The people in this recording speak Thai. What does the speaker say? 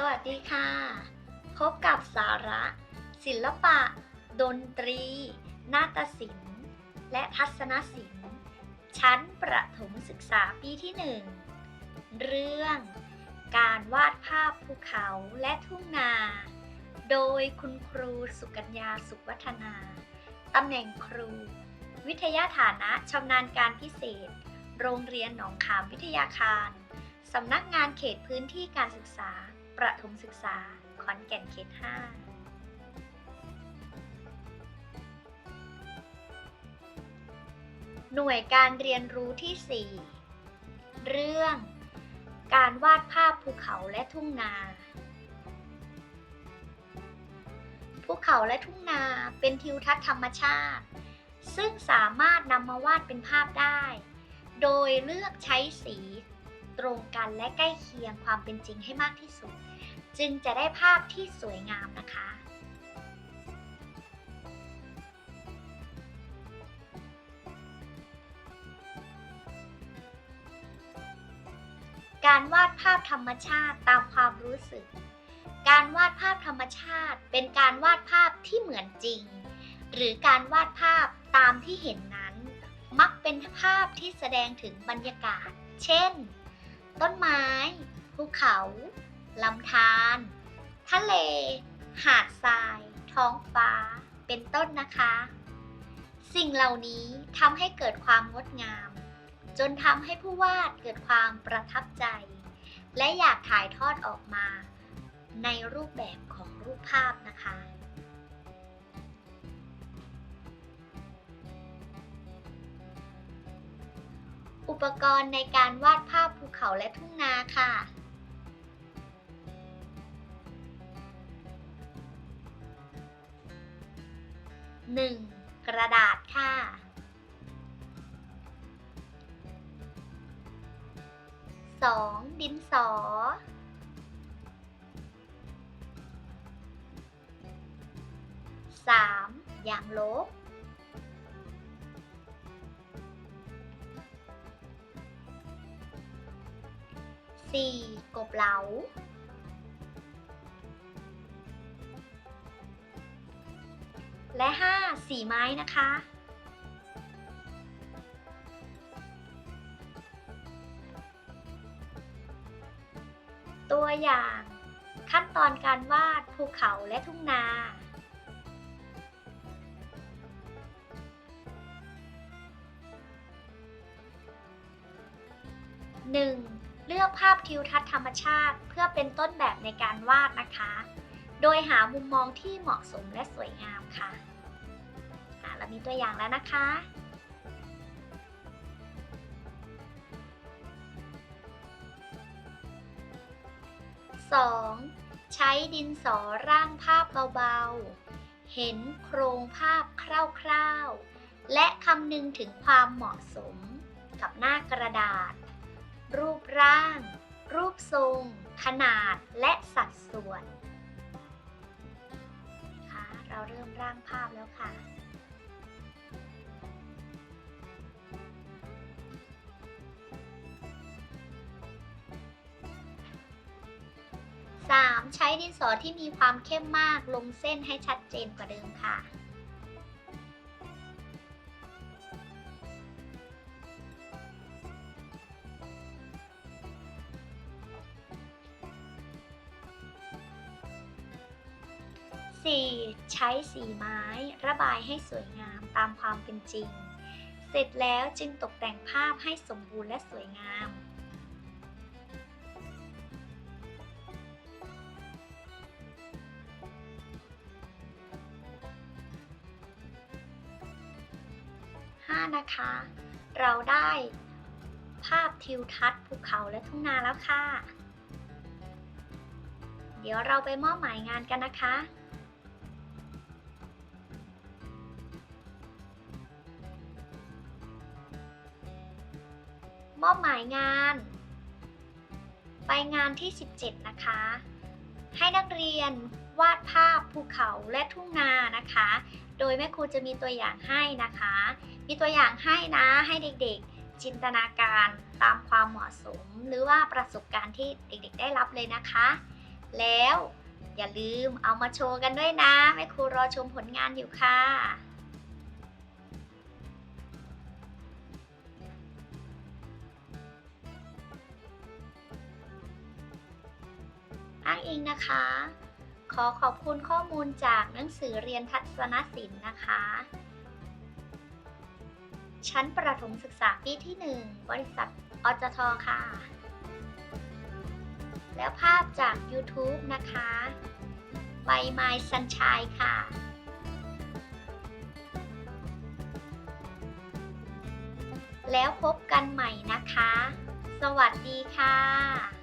สวัสดีค่ะ พบกับสาระ ศิลปะ ดนตรี นาฏศิลป์ และทัศนศิลป์ ชั้นประถมศึกษาปีที่หนึ่ง เรื่อง การวาดภาพภูเขาและทุ่งนา โดยคุณครูสุกัญญาสุขวัฒนา ตำแหน่งครู วิทยาฐานะชำนาญการพิเศษ โรงเรียนหนองขามวิทยาคารสำนักงานเขตพื้นที่การศึกษา ประถมศึกษา ขอนแก่นเขต5หน่วยการเรียนรู้ที่ 4 เรื่อง การวาดภาพภูเขาและทุ่งนา ภูเขาและทุ่งนาเป็นทิวทัศน์ธรรมชาติ ซึ่งสามารถนำมาวาดเป็นภาพได้ โดยเลือกใช้สี ตรงกันและใกล้เคียงความเป็นจริงให้มากที่สุด จึงจะได้ภาพที่สวยงามนะคะ การวาดภาพธรรมชาติตามความรู้สึก การวาดภาพธรรมชาติ เป็นการวาดภาพที่เหมือนจริง หรือการวาดภาพตามที่เห็นนั้น มักเป็นภาพที่แสดงถึงบรรยากาศ เช่น ต้นไม้ ภูเขาลำธารทะเล หาดทราย ท้องฟ้า เป็นต้นนะคะ สิ่งเหล่านี้ทำให้เกิดความงดงาม จนทำให้ผู้วาดเกิดความประทับใจ และอยากถ่ายทอดออกมา ในรูปแบบของรูปภาพนะคะ อุปกรณ์ในการวาดภาพภูเขาและทุ่งนาค่ะ 1. กระดาษค่ะ 2. ดินสอ 3. ยางลบ 4. กบเหลา และ 5. สีไม้นะคะ ตัวอย่างขั้นตอนการวาดภูเขาและทุ่งนา 1. เลือกภาพทิวทัศน์ธรรมชาติ เพื่อเป็นต้นแบบในการวาดนะคะ โดยหามุมมองที่เหมาะสมและสวยงามค่ะเรามีตัวอย่างแล้วนะคะ 2. ใช้ดินสอร่างภาพเบาๆ เห็นโครงภาพคร่าวๆ และคำนึงถึงความเหมาะสมกับหน้ากระดาษ รูปร่าง รูปทรง ขนาด และสัดส่วนค่ะเราเริ่มร่างภาพแล้วค่ะ 3. ใช้ดินสอที่มีความเข้มมากลงเส้นให้ชัดเจนกว่าเดิมค่ะ 4. ใช้สีไม้ระบายให้สวยงามตามความเป็นจริง เสร็จแล้วจึงตกแต่งภาพให้สมบูรณ์และสวยงาม 5 นะคะ เราได้ภาพทิวทัศน์ภูเขาและทุ่งนาแล้วค่ะ เดี๋ยวเราไปมอบหมายงานกันนะคะ มอบหมายงาน ไปงานที่ 17 นะคะ ให้นักเรียนวาดภาพภูเขาและทุ่งนานะคะ โดยแม่ครูจะมีตัวอย่างให้นะคะ มีตัวอย่างให้นะให้เด็กๆ จินตนาการตามความเหมาะสม หรือว่าประสบการณ์ที่เด็กๆ ได้รับเลยนะคะ แล้วอย่าลืมเอามาโชว์กันด้วยนะแม่ครูรอชมผลงานอยู่ค่ะ อ้างอิงนะคะ ขอขอบคุณข้อมูลจากหนังสือเรียนทัศนศิลป์นะคะ ชั้นประถมศึกษาปีที่ 1 บริษัทอจทค่ะ แล้วภาพจาก YouTube นะคะใบไม้สันชายค่ะแล้วพบกันใหม่นะคะ สวัสดีค่ะ